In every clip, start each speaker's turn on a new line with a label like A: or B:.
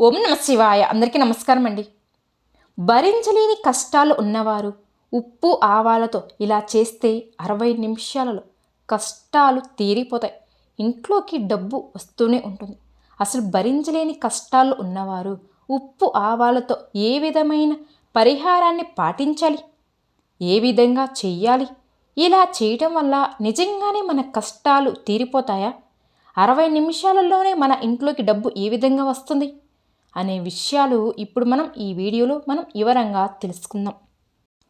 A: ఓం నమ శివాయ. అందరికీ నమస్కారం అండి. భరించలేని కష్టాలు ఉన్నవారు ఉప్పు ఆవాలతో ఇలా చేస్తే అరవై నిమిషాలలో కష్టాలు తీరిపోతాయి. ఇంట్లోకి డబ్బు వస్తూనే ఉంటుంది. అసలు భరించలేని కష్టాలు ఉన్నవారు ఉప్పు ఆవాలతో ఏ విధమైన పరిహారాన్ని పాటించాలి? ఏ విధంగా చెయ్యాలి? ఇలా చేయటం వల్ల నిజంగానే మన కష్టాలు తీరిపోతాయా? అరవై నిమిషాలలోనే మన ఇంట్లోకి డబ్బు ఏ విధంగా వస్తుంది? అనే విషయాలు ఇప్పుడు మనం ఈ వీడియోలో మనం వివరంగా తెలుసుకుందాం.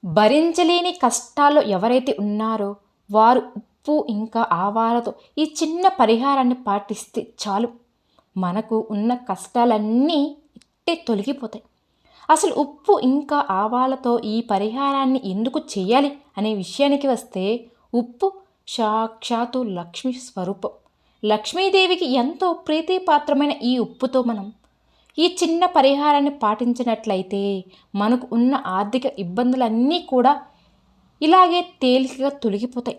A: భరించలేని కష్టాల్లో ఎవరైతే ఉన్నారో వారు ఉప్పు ఇంకా ఆవాలతో ఈ చిన్న పరిహారాన్ని పాటిస్తే చాలు. మనకు ఉన్న కష్టాలన్నీ ఇట్టే తొలగిపోతాయి. అసలు ఉప్పు ఇంకా ఆవాలతో ఈ పరిహారాన్ని ఎందుకు చేయాలి అనే విషయానికి వస్తే ఉప్పు సాక్షాత్తు లక్ష్మి స్వరూపం. లక్ష్మీదేవికి ఎంతో ప్రీతిపాత్రమైన ఈ ఉప్పుతో మనం ఈ చిన్న పరిహారాన్ని పాటించినట్లయితే మనకు ఉన్న ఆర్థిక ఇబ్బందులన్నీ కూడా ఇలాగే తేలికగా తొలగిపోతాయి.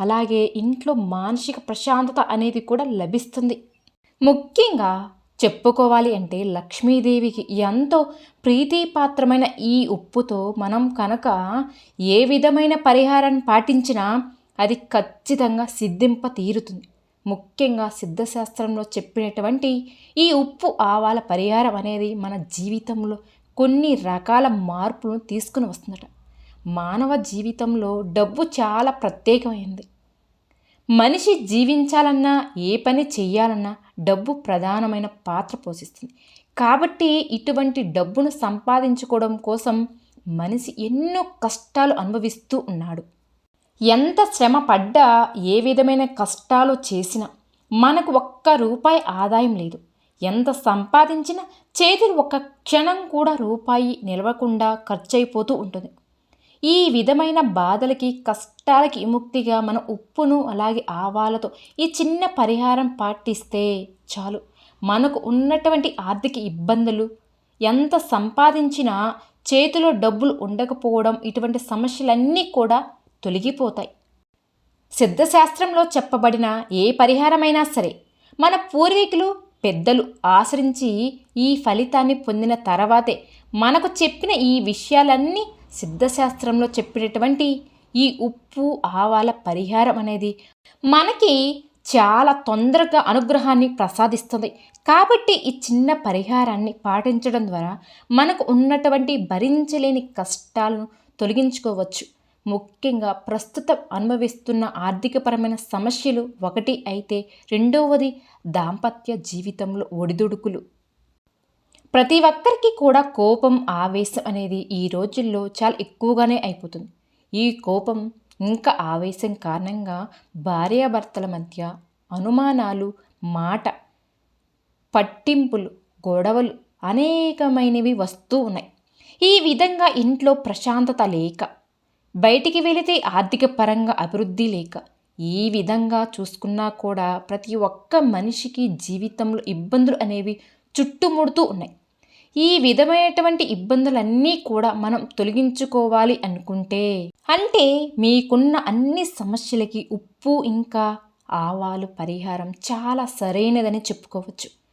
A: అలాగే ఇంట్లో మానసిక ప్రశాంతత అనేది కూడా లభిస్తుంది. ముఖ్యంగా చెప్పుకోవాలి అంటే లక్ష్మీదేవికి ఎంతో ప్రీతిపాత్రమైన ఈ ఉప్పుతో మనం కనుక ఏ విధమైన పరిహారాన్ని పాటించినా అది ఖచ్చితంగా సిద్ధింప తీరుతుంది. ముఖ్యంగా సిద్ధశాస్త్రంలో చెప్పినటువంటి ఈ ఉప్పు ఆవాల పరిహారం అనేది మన జీవితంలో కొన్ని రకాల మార్పులను తీసుకుని వస్తుందట. మానవ జీవితంలో డబ్బు చాలా ప్రత్యేకమైంది. మనిషి జీవించాలన్నా ఏ పని చేయాలన్నా డబ్బు ప్రధానమైన పాత్ర పోషిస్తుంది. కాబట్టి ఇటువంటి డబ్బును సంపాదించుకోవడం కోసం మనిషి ఎన్నో కష్టాలు అనుభవిస్తూ ఉన్నాడు. ఎంత శ్రమ పడ్డా ఏ విధమైన కష్టాలు చేసినా మనకు ఒక్క రూపాయి ఆదాయం లేదు. ఎంత సంపాదించినా చేతులు ఒక్క క్షణం కూడా రూపాయి నిలవకుండా ఖర్చయిపోతూ ఉంటుంది. ఈ విధమైన బాధలకి కష్టాలకి విముక్తిగా మన ఉప్పును అలాగే ఆవాలతో ఈ చిన్న పరిహారం పాటిస్తే చాలు. మనకు ఉన్నటువంటి ఆర్థిక ఇబ్బందులు ఎంత సంపాదించినా చేతిలో డబ్బులు ఉండకపోవడం ఇటువంటి సమస్యలన్నీ కూడా తొలగిపోతాయి. సిద్ధశాస్త్రంలో చెప్పబడిన ఏ పరిహారమైనా సరే మన పూర్వీకులు పెద్దలు ఆశ్రించి ఈ ఫలితాన్ని పొందిన తర్వాతే మనకు చెప్పిన ఈ విషయాలన్నీ సిద్ధశాస్త్రంలో చెప్పినటువంటి ఈ ఉప్పు ఆవాల పరిహారం అనేది మనకి చాలా తొందరగా అనుగ్రహాన్ని ప్రసాదిస్తుంది. కాబట్టి ఈ చిన్న పరిహారాన్ని పాటించడం ద్వారా మనకు ఉన్నటువంటి భరించలేని కష్టాలను తొలగించుకోవచ్చు. ముఖ్యంగా ప్రస్తుతం అనుభవిస్తున్న ఆర్థికపరమైన సమస్యలు ఒకటి అయితే రెండవది దాంపత్య జీవితంలో ఒడిదుడుకులు. ప్రతి ఒక్కరికి కూడా కోపం ఆవేశం అనేది ఈ రోజుల్లో చాలా ఎక్కువగానే అయిపోతుంది. ఈ కోపం ఇంకా ఆవేశం కారణంగా భార్యాభర్తల మధ్య అనుమానాలు మాట పట్టింపులు గొడవలు అనేకమైనవి వస్తూ ఉన్నాయి. ఈ విధంగా ఇంట్లో ప్రశాంతత లేక బయటికి వెళితే ఆర్థిక పరంగా అభివృద్ధి లేక ఈ విధంగా చూసుకున్నా కూడా ప్రతి ఒక్క మనిషికి జీవితంలో ఇబ్బందులు అనేవి చుట్టుముడుతూ ఉన్నాయి. ఈ విధమైనటువంటి ఇబ్బందులన్నీ కూడా మనం తొలగించుకోవాలి అనుకుంటే అంటే మీకున్న అన్ని సమస్యలకి ఉప్పు ఇంకా ఆవాలు పరిహారం చాలా సరైనదని చెప్పుకోవచ్చు.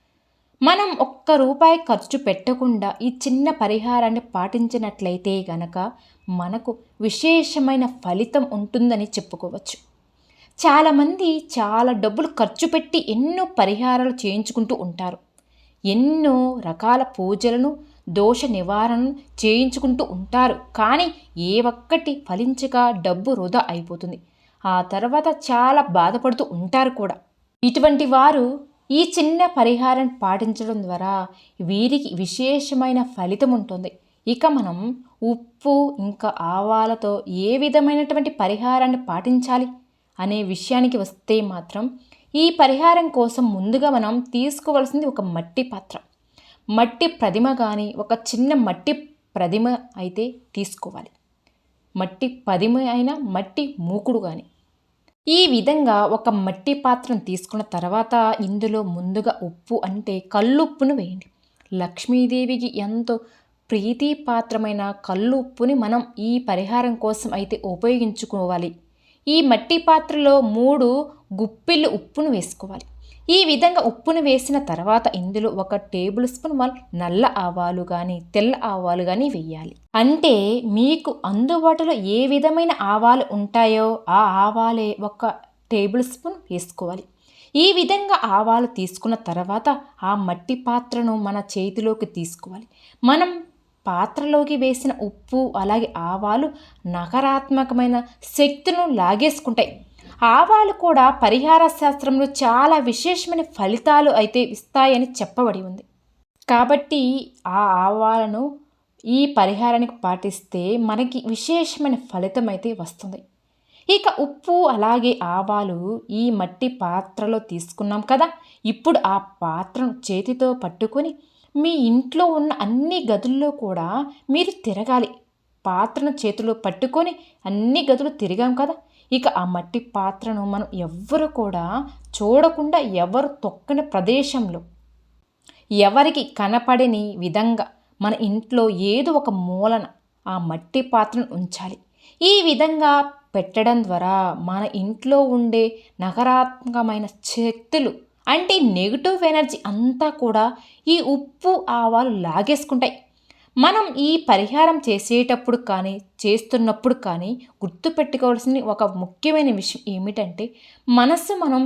A: మనం ఒక్క రూపాయి ఖర్చు పెట్టకుండా ఈ చిన్న పరిహారాన్ని పాటించినట్లయితే గనక మనకు విశేషమైన ఫలితం ఉంటుందని చెప్పుకోవచ్చు. చాలామంది చాలా డబ్బులు ఖర్చు పెట్టి ఎన్నో పరిహారాలు చేయించుకుంటూ ఉంటారు. ఎన్నో రకాల పూజలను దోష నివారణను చేయించుకుంటూ ఉంటారు. కానీ ఏ ఒక్కటి ఫలించక డబ్బు వృధా అయిపోతుంది. ఆ తర్వాత చాలా బాధపడుతూ ఉంటారు కూడా. ఇటువంటి వారు ఈ చిన్న పరిహారం పాటించడం ద్వారా వీరికి విశేషమైన ఫలితం ఉంటుంది. ఇక మనం ఉప్పు ఇంకా ఆవాలతో ఏ విధమైనటువంటి పరిహారాన్ని పాటించాలి అనే విషయానికి వస్తే మాత్రం ఈ పరిహారం కోసం ముందుగా మనం తీసుకోవాల్సింది ఒక మట్టి పాత్ర. మట్టి ప్రతిమ కానీ ఒక చిన్న మట్టి ప్రతిమ అయితే తీసుకోవాలి. మట్టి పదిమ అయినా మట్టి మూకుడు కానీ ఈ విధంగా ఒక మట్టి పాత్రను తీసుకున్న తర్వాత ఇందులో ముందుగా ఉప్పు అంటే కల్లుప్పును వేయండి. లక్ష్మీదేవికి ఎంతో ప్రీతిపాత్రమైన కళ్ళు ఉప్పుని మనం ఈ పరిహారం కోసం అయితే ఉపయోగించుకోవాలి. ఈ మట్టి పాత్రలో మూడు గుప్పిళ్ళు ఉప్పును వేసుకోవాలి. ఈ విధంగా ఉప్పును వేసిన తర్వాత ఇందులో ఒక టేబుల్ స్పూన్ వన్ నల్ల ఆవాలు కానీ తెల్ల ఆవాలు కానీ వేయాలి. అంటే మీకు అందుబాటులో ఏ విధమైన ఆవాలు ఉంటాయో ఆ ఆవాలే ఒక టేబుల్ స్పూన్ వేసుకోవాలి. ఈ విధంగా ఆవాలు తీసుకున్న తర్వాత ఆ మట్టి పాత్రను మన చేతిలోకి తీసుకోవాలి. మనం పాత్రలోకి వేసిన ఉప్పు అలాగే ఆవాలు నకారాత్మకమైన శక్తులను లాగేసుకుంటాయి. ఆవాలు కూడా పరిహార శాస్త్రంలో చాలా విశేషమైన ఫలితాలు అయితే ఇస్తాయని చెప్పబడి ఉంది. కాబట్టి ఆ ఆవాలను ఈ పరిహారానికి పాటిస్తే మనకి విశేషమైన ఫలితం అయితే వస్తుంది. ఇక ఉప్పు అలాగే ఆవాలు ఈ మట్టి పాత్రలో తీసుకున్నాం కదా ఇప్పుడు ఆ పాత్రను చేతితో పట్టుకొని మీ ఇంట్లో ఉన్న అన్ని గదుల్లో కూడా మీరు తిరగాలి. పాత్రను చేతిలో పట్టుకొని అన్ని గదులు తిరిగాం కదా ఇక ఆ మట్టి పాత్రను మనం ఎవ్వరు కూడా చూడకుండా ఎవరు తొక్కని ప్రదేశంలో ఎవరికి కనపడని విధంగా మన ఇంట్లో ఏదో ఒక మూలన ఆ మట్టి పాత్రను ఉంచాలి. ఈ విధంగా పెట్టడం ద్వారా మన ఇంట్లో ఉండే నకారాత్మకమైన శక్తులు అంటే నెగిటివ్ ఎనర్జీ అంతా కూడా ఈ ఉప్పు ఆవాలు లాగేసుకుంటాయి. మనం ఈ పరిహారం చేసేటప్పుడు కానీ చేస్తున్నప్పుడు కానీ గుర్తుపెట్టుకోవాల్సిన ఒక ముఖ్యమైన విషయం ఏమిటంటే మనస్సు మనం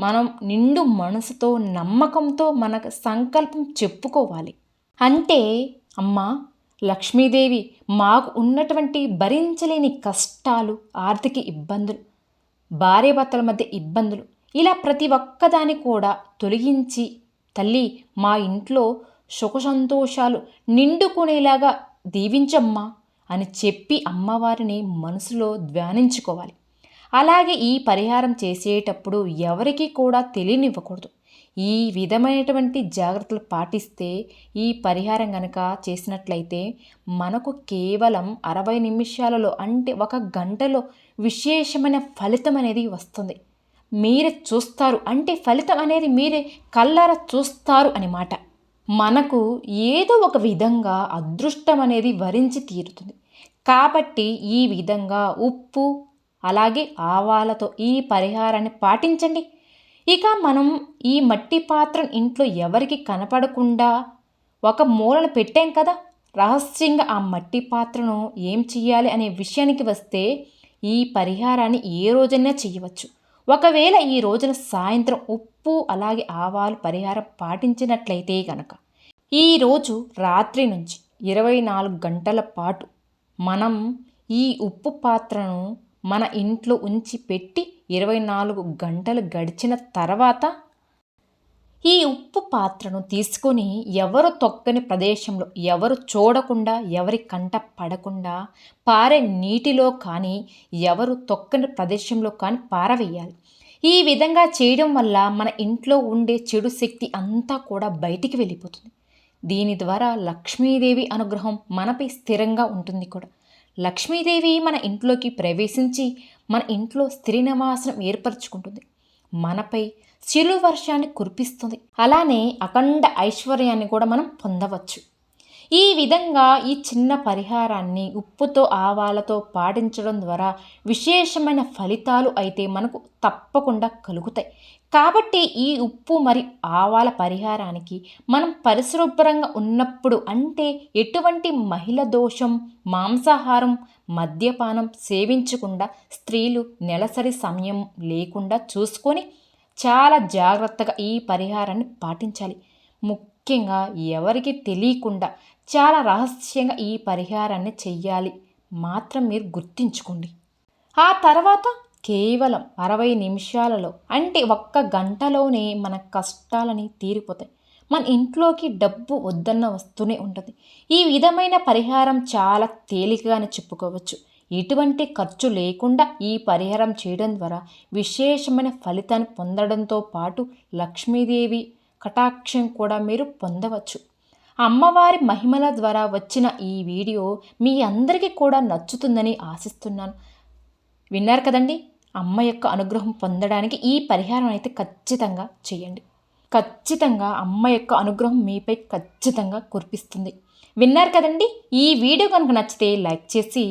A: మనం నిండు మనసుతో నమ్మకంతో మనకు సంకల్పం చెప్పుకోవాలి. అంటే అమ్మా లక్ష్మీదేవి మాకు ఉన్నటువంటి భరించలేని కష్టాలు ఆర్థిక ఇబ్బందులు భార్యాభర్తల మధ్య ఇబ్బందులు ఇలా ప్రతి ఒక్కదాన్ని కూడా తొలగించి తల్లి మా ఇంట్లో సుఖ సంతోషాలు నిండుకునేలాగా దీవించమ్మా అని చెప్పి అమ్మవారిని మనసులో ధ్యానించుకోవాలి. అలాగే ఈ పరిహారం చేసేటప్పుడు ఎవరికి కూడా తెలియనివ్వకూడదు. ఈ విధమైనటువంటి జాగ్రత్తలు పాటిస్తే ఈ పరిహారం కనుక చేసినట్లయితే మనకు కేవలం అరవై నిమిషాలలో అంటే ఒక గంటలో విశేషమైన ఫలితం అనేది వస్తుంది. మీరే చూస్తారు అంటే ఫలితం అనేది మీరే కళ్ళార చూస్తారు అనమాట మనకు ఏదో ఒక విధంగా అదృష్టం అనేది వరించి తీరుతుంది. కాబట్టి ఈ విధంగా ఉప్పు అలాగే ఆవాలతో ఈ పరిహారాన్ని పాటించండి. ఇక మనం ఈ మట్టి పాత్రను ఇంట్లో ఎవరికి కనపడకుండా ఒక మూలను పెట్టాం కదా? రహస్యంగా ఆ మట్టి పాత్రను ఏం చేయాలి అనే విషయానికి వస్తే ఈ పరిహారాన్ని ఏ రోజైనా చేయవచ్చు ఒకవేళ ఈ రోజున సాయంత్రం ఉప్పు అలాగే ఆవాలు పరిహారం పాటించినట్లయితే గనక ఈరోజు రాత్రి నుంచి ఇరవై నాలుగు గంటల పాటు మనం ఈ ఉప్పు పాత్రను మన ఇంట్లో ఉంచి పెట్టి ఇరవై నాలుగు గంటలు గడిచిన తర్వాత ఈ ఉప్పు పాత్రను తీసుకొని ఎవరు తొక్కని ప్రదేశంలో ఎవరు చూడకుండా ఎవరి కంట పడకుండా పారే నీటిలో కానీ ఎవరు తొక్కని ప్రదేశంలో కానీ పారవేయాలి. ఈ విధంగా చేయడం వల్ల మన ఇంట్లో ఉండే చెడు శక్తి అంతా కూడా బయటికి వెళ్ళిపోతుంది. దీని ద్వారా లక్ష్మీదేవి అనుగ్రహం మనపై స్థిరంగా ఉంటుంది కూడా. లక్ష్మీదేవి మన ఇంట్లోకి ప్రవేశించి మన ఇంట్లో స్త్రీ నివాసనం ఏర్పరచుకుంటుంది. మనపై శిలు వర్షాన్ని కురిపిస్తుంది. అలానే అఖండ ఐశ్వర్యాన్ని కూడా మనం పొందవచ్చు. ఈ విధంగా ఈ చిన్న పరిహారాన్ని ఉప్పుతో ఆవాలతో పాటించడం ద్వారా విశేషమైన ఫలితాలు అయితే మనకు తప్పకుండా కలుగుతాయి. కాబట్టి ఈ ఉప్పు మరి ఆవాల పరిహారానికి మనం పరిశుభ్రంగా ఉన్నప్పుడు అంటే ఎటువంటి మహిళ దోషం మాంసాహారం మద్యపానం సేవించకుండా స్త్రీలు నెలసరి సమయం లేకుండా చూసుకొని చాలా జాగ్రత్తగా ఈ పరిహారాన్ని పాటించాలి. ముఖ్యంగా ఎవరికి తెలియకుండా చాలా రహస్యంగా ఈ పరిహారాన్ని చెయ్యాలి. మాత్రం మీరు గుర్తించుకోండి. ఆ తర్వాత కేవలం అరవై నిమిషాలలో అంటే ఒక్క గంటలోనే మన కష్టాలని తీరిపోతాయి. మన ఇంట్లోకి డబ్బు వద్దన్న వస్తూనే ఉంటుంది. ఈ విధమైన పరిహారం చాలా తేలికగానే చెప్పుకోవచ్చు. ఎటువంటి ఖర్చు లేకుండా ఈ పరిహారం చేయడం ద్వారా విశేషమైన ఫలితాన్ని పొందడంతో పాటు లక్ష్మీదేవి కటాక్షం కూడా మీరు పొందవచ్చు. అమ్మవారి మహిమల ద్వారా వచ్చిన ఈ వీడియో మీ అందరికీ కూడా నచ్చుతుందని ఆశిస్తున్నాను. విన్నారు కదండి? అమ్మ యొక్క అనుగ్రహం పొందడానికి ఈ పరిహారం అయితే ఖచ్చితంగా చేయండి. ఖచ్చితంగా అమ్మ యొక్క అనుగ్రహం మీపై ఖచ్చితంగా కురిపిస్తుంది. విన్నారు కదండి? ఈ వీడియో కనుక నచ్చితే లైక్ చేసి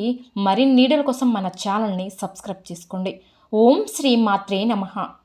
A: మరిన్ని వీడియోల కోసం మన ఛానల్ని సబ్స్క్రైబ్ చేసుకోండి. ఓం శ్రీ మాత్రే నమః.